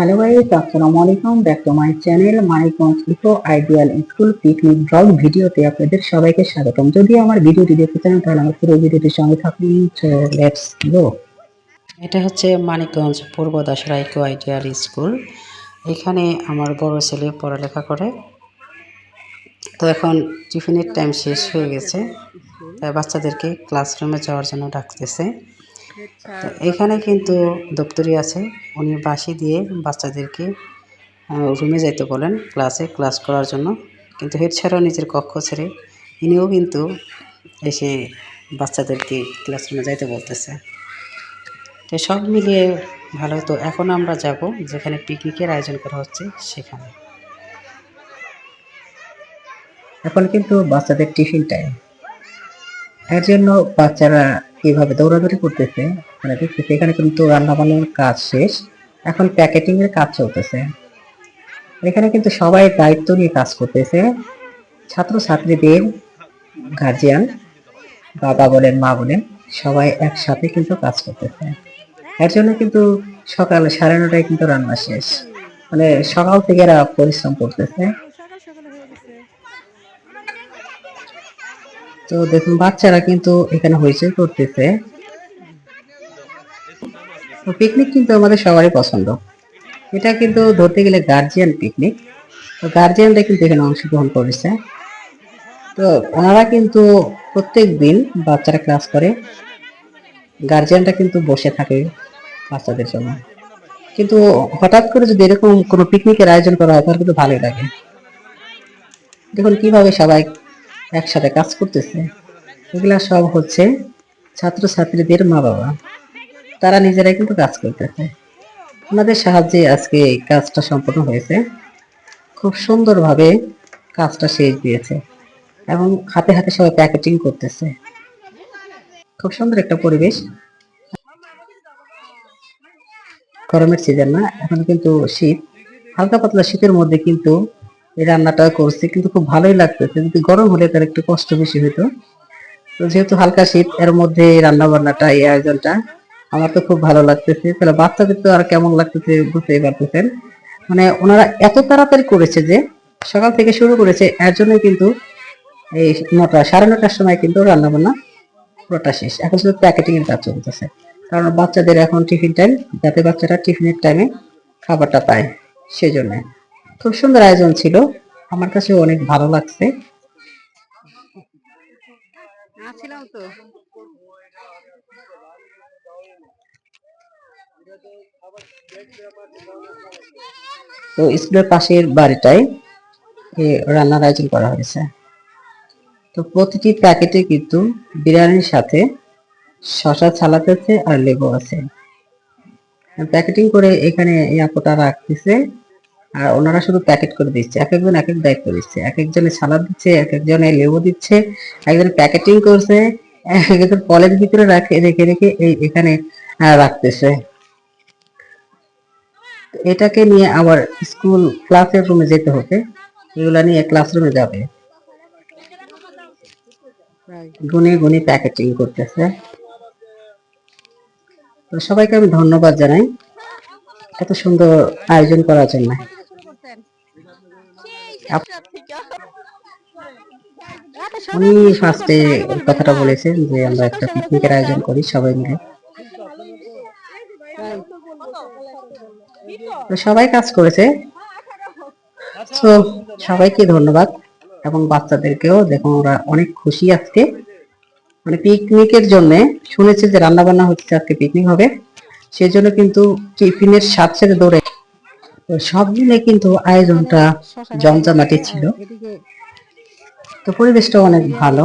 Hello guys আসসালামু আলাইকুম। Back to my channel Manikganj eco ideal school picnic vlog ভিডিওতে আপনাদের সবাইকে স্বাগতম। যদি আমার ভিডিওটি দেখতে চান, তাহলে আমার পুরো ভিডিওটির সঙ্গে থাকুন। লেটস গো এটা হচ্ছে মানিকগঞ্জ পূর্ব দাসরা ইকো আইডিয়াল স্কুল এখানে আমার বড় ছেলে পড়ালেখা করে। তো এখন টিফিনের টাইম শেষ হয়ে গেছে। তাই বাচ্চাদেরকে ক্লাসরুমে যাওয়ার জন্য ডাকতেছে। এখানে কিন্তু দপ্তরি আছে। উনি বাঁশি দিয়ে বাচ্চাদেরকে রুমে যাইতে বলেন ক্লাসে ক্লাস করার জন্য। কিন্তু হেড স্যারও নিজের কক্ষ ছেড়ে ইনিও কিন্তু এসে বাচ্চাদেরকে ক্লাসরুমে যাইতে বলতেছে। তো সব মিলিয়ে ভালো। তো এখন আমরা যাব, যেখানে পিকনিকের আয়োজন করা হচ্ছে, সেখানে। এখন কিন্তু বাচ্চাদের টিফিন টাইম এর জন্য বাচ্চারা কীভাবে দৌড়াদৌড়ি করতেছে। মানে দেখতেছে এখানে কিন্তু রান্না বান্নার কাজ শেষ। এখন প্যাকেটিং এর কাজ চলতেছে। এখানে কিন্তু সবাই দায়িত্ব নিয়ে কাজ করতেছে। ছাত্র ছাত্রীদের গার্জিয়ান বাবা বলেন, মা বলেন, সবাই একসাথে কিন্তু কাজ করতেছে। এর জন্য কিন্তু সকাল সাড়ে নটায় কিন্তু রান্না শেষ। মানে সকাল থেকে এরা পরিশ্রম করতেছে। তো দেখুন, বাচ্চারা কিন্তু এখানে হইচই করতেছে। তো পিকনিক কিন্তু আমাদের সবারই পছন্দ। এটা কিন্তু ধরতে গেলে গার্জিয়ান পিকনিক তো গার্জিয়ানরা কিন্তু এখানে অংশগ্রহণ করেছে। তো ওনারা কিন্তু প্রত্যেক দিন বাচ্চারা ক্লাস করে। গার্জিয়ানরা কিন্তু বসে থাকে বাচ্চাদের জন্য। কিন্তু হঠাৎ করে যদি এরকম কোনো পিকনিকের আয়োজন করা হয়, তাহলে কিন্তু ভালোই লাগে। দেখুন, কীভাবে সবাই একসাথে কাজ করতেছে। এগুলা সব হচ্ছে ছাত্রছাত্রীদের মা বাবা তারা নিজেরাই কিন্তু কাজ করতেছে। ওনাদের সাহায্যে আজকে এই কাজটা সম্পন্ন হয়েছে। খুব সুন্দরভাবে কাজটা শেষ দিয়েছে এবং হাতে হাতে সবাই প্যাকেটিং করতেছে। খুব সুন্দর একটা পরিবেশ। গরমের সিজন না, এখন কিন্তু শীত। হালকা পাতলা শীতের মধ্যে কিন্তু এই রান্নাটা করছি, কিন্তু খুব ভালোই লাগতেছে। যদি গরম হলে তার একটু কষ্ট বেশি হতো তো যেহেতু হালকা শীত, এর মধ্যে রান্না বান্নাটা এই আয়োজনটা আমার তো খুব ভালো লাগতেছে। তাহলে বাচ্চাদের তো আর কেমন লাগতেছে বুঝতেই পারতেছেন। মানে ওনারা এত তাড়াতাড়ি করেছে যে সকাল থেকে শুরু করেছে, এর জন্য কিন্তু এই নটা, সাড়ে নটার সময় কিন্তু রান্না বান্না পুরোটা শেষ। এখন শুধু প্যাকেটিং এর কাজ চলতেছে। কারণ বাচ্চাদের এখন টিফিন টাইম, যাতে বাচ্চারা টিফিনের টাইমে খাবারটা পায় সেই জন্য খুব সুন্দর আয়োজন ছিল। আমার কাছে অনেক ভালো লাগছে। তো। তো স্কুলের পাশের বাড়িটায় রান্নার আয়োজন করা হয়েছে। তো প্রতিটি প্যাকেটে কিন্তু বিরিয়ানির সাথে শশা ছালাতে আছে আর লেবু আছে। প্যাকেটিং করে এখানে এই আপুটা রাখতেছে। আর ওনারা শুধু প্যাকেট করে দিচ্ছে এক একজন এক এক দায়িত্ব দিচ্ছে এক একজনে সালাদ দিচ্ছে এক একজনে লেবু দিচ্ছে একজন প্যাকেটিং করছে এক একজন কলের ভিতরে রাখে রেখে রেখে এই এখানে রাখতেছে। এটাকে নিয়ে আবার স্কুল ক্লাসের রুমে যেতে হবে এগুলা নিয়ে ক্লাসরুমে যাবে। গুনে গুনে প্যাকেটিং করতেছে। তো সবাইকে আমি ধন্যবাদ জানাই এত সুন্দর আয়োজন করার জন্য। উনি ফার্স্টে কথাটা বলেছেন যে আমরা একটা পিকনিকের আয়োজন করি সবাই মিলে। সবাই কাজ করেছে। তো সবাইকে ধন্যবাদ এবং বাচ্চাদেরকেও দেখুন ওরা অনেক খুশি আজকে। মানে পিকনিকের জন্য শুনেছে যে রান্না বান্না হচ্ছে আজকে পিকনিক হবে। সেজন্য কিন্তু টিফিনের সাথে সাথে দৌড়ে তো সব মিলে কিন্তু আয়োজনটা জমজমাটি ছিল। তো পরিবেশটা অনেক ভালো।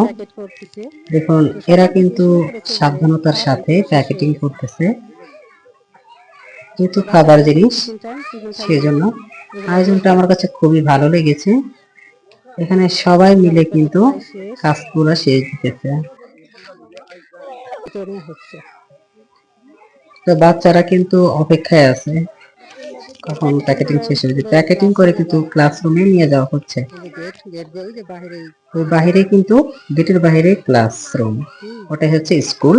দেখুন এরা কিন্তু সাবধানতার সাথে প্যাকেটিং করতেছে। যেহেতু খাবার জিনিস সেজন্য আয়োজনটা আমার কাছে খুবই ভালো লেগেছে। এখানে সবাই মিলে কিন্তু কাজ পুরো শেষ দিতেছে। তো বাচ্চারা কিন্তু অপেক্ষায় আছে। কখন প্যাকেটিং শেষ হবে প্যাকেটিং করে কিন্তু ক্লাসরুমে নিয়ে যাওয়া হচ্ছে। ওই বাহিরে কিন্তু গেটের বাইরে ক্লাসরুম ওটা হচ্ছে স্কুল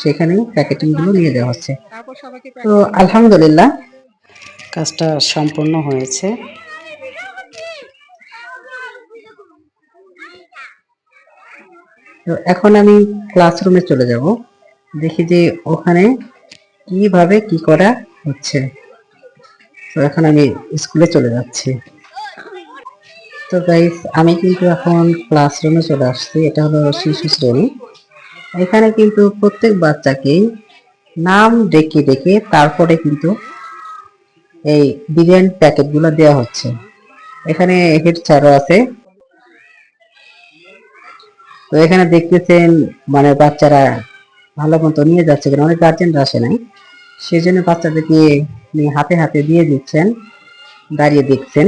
সেখানে প্যাকেটিংগুলো নিয়ে যাওয়া হচ্ছে। তো আলহামদুলিল্লাহ কাজটা সম্পূর্ণ হয়েছে। তো এখন আমি ক্লাসরুমে চলে যাব। দেখি যে ওখানে কীভাবে কি করা হচ্ছে। তো এখন আমি স্কুলে চলে যাচ্ছি। তো গাইস আমি কিন্তু এখন ক্লাসরুমে চলে আসছি। এটা হলো শিশু শ্রেণি। এখানে কিন্তু প্রত্যেক বাচ্চাকেই নাম ডেকে ডেকে তারপরে কিন্তু এই বিরিয়ানি প্যাকেটগুলো দেওয়া হচ্ছে। এখানে হেড স্যারও আছে। তো এখানে দেখতেছেন মানে বাচ্চারা ভালো মতো নিয়ে যাচ্ছে কেন, অনেক গার্জেনরা আসে নাই। সেই জন্য বাচ্চাদেরকে নিয়ে হাতে হাতে দিয়ে দিচ্ছেন, দাঁড়িয়ে দেখছেন।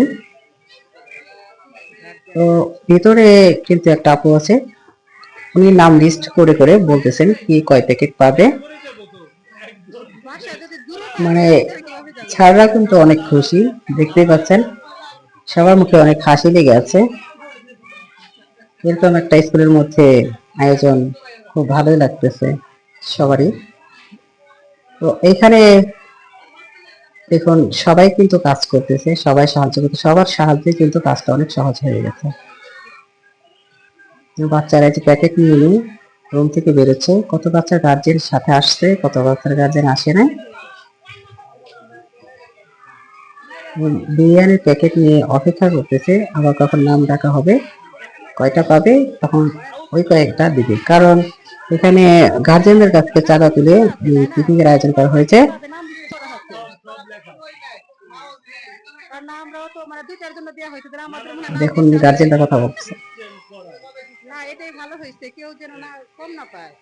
তো ভিতরে কিন্তু একটা আপু আছে, উনি নাম লিস্ট করে করে বলতেছেন কি কয় প্যাকেট পাবে। মানে ছাড়রা কিন্তু অনেক খুশি, দেখতেই পাচ্ছেন। সবার মুখে অনেক হাসি লেগে আছে। এরকম একটা স্কুলের মধ্যে আয়োজন খুব ভালোই লাগতেছে সবারই। তো এখানে দেখুন, সবাই কিন্তু কাজ করতেছে, সবাই সাহায্য করতে, সবার সাহায্যে কিন্তু কাজটা অনেক সহজ হয়ে গেছে। বাচ্চারা যে প্যাকেট নিয়ে রুম থেকে বেরোচ্ছে। কত বাচ্চার গার্জেন সাথে আসছে, কত বাচ্চার গার্জেন আসে না বিরিয়ানির প্যাকেট নিয়ে অপেক্ষা করতেছে, আবার কখন নাম ডাকা হবে, কয়টা পাবে, তখন ওই কয়েকটা দিবে। কারণ এখানে গার্জেনদের কাছ থেকে চাঁদা তুলে পিকনিক এর আয়োজন করা হয়েছে। দেখুন গার্জেনরা কথা বলছে। না এটাই ভালো হয়েছে কেউ যেন না কম না পায়।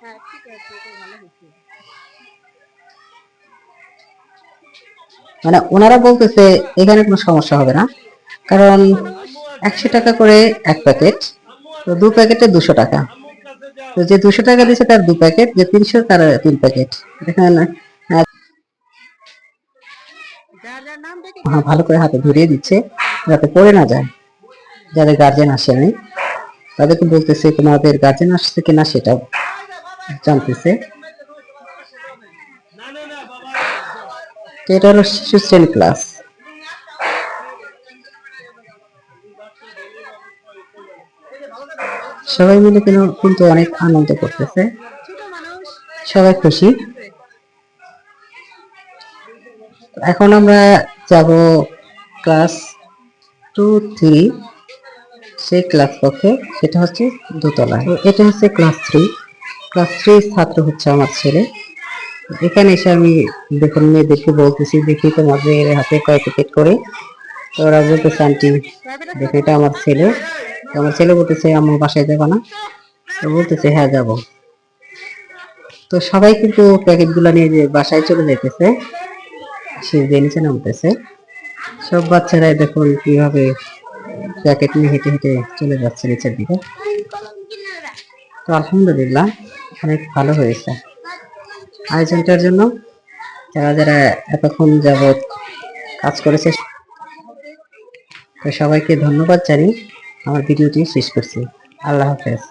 হ্যাঁ ঠিক আছে এটাই ভালো হয়েছে। মানে ওনারা বলতেছে এখানে কোনো সমস্যা হবে না কারণ একশো টাকা করে এক প্যাকেট তো দু প্যাকেটে দুশো টাকা। তো যে দুশো টাকা দিচ্ছে তার দু প্যাকেট যে তিনশো তার তিন প্যাকেট দেখেন আহ, যার যার নাম দেখে হ্যাঁ, ভালো করে হাতে ধরিয়ে দিচ্ছে, যাতে পড়ে না যায়। যাদের গার্জেন আসেনি তাদেরকে বলতেছে, তোমাদের গার্জেন আসছে কিনা সেটা জানতেছে। এটা হলো শিশু শ্রেণি ক্লাস সবাই মিলে কিন্তু অনেক আনন্দ করতেছে। সবাই খুশি। এখন আমরা যাব ক্লাস টু থ্রি সেই ক্লাস কক্ষে, সেটা হচ্ছে দোতলা এটা হচ্ছে ক্লাস থ্রি ক্লাস থ্রি ছাত্র হচ্ছে আমার ছেলে। এখানে এসে আমি দেখুন মেয়েদেরকে বলতেছি, দেখি তোমাদের হাতে কয় টিকিট করে। তো ওরা বলতেছে, আন্টি, দেখো, এটা আমার ছেলে। আমার ছেলে বলতেছে আমার বাসায় যাব না? তো বলতেছে হ্যাঁ যাব। তো সবাই কিন্তু প্যাকেটগুলো নিয়ে বাসায় চলে যেতেছে সে যে নিচে নামতেছে, সব বাচ্চারাই দেখুন কীভাবে প্যাকেট নিয়ে হেঁটে হেঁটে চলে যাচ্ছে নিচের দিকে। তো আলহামদুলিল্লাহ, অনেক ভালো হয়েছে। আয়োজনটার জন্য যারা যারা এতক্ষণ যাবৎ কাজ করেছে তো সবাইকে ধন্যবাদ জানিয়ে আমার ভিডিওটি শেষ করছি। আল্লাহ হাফেজ।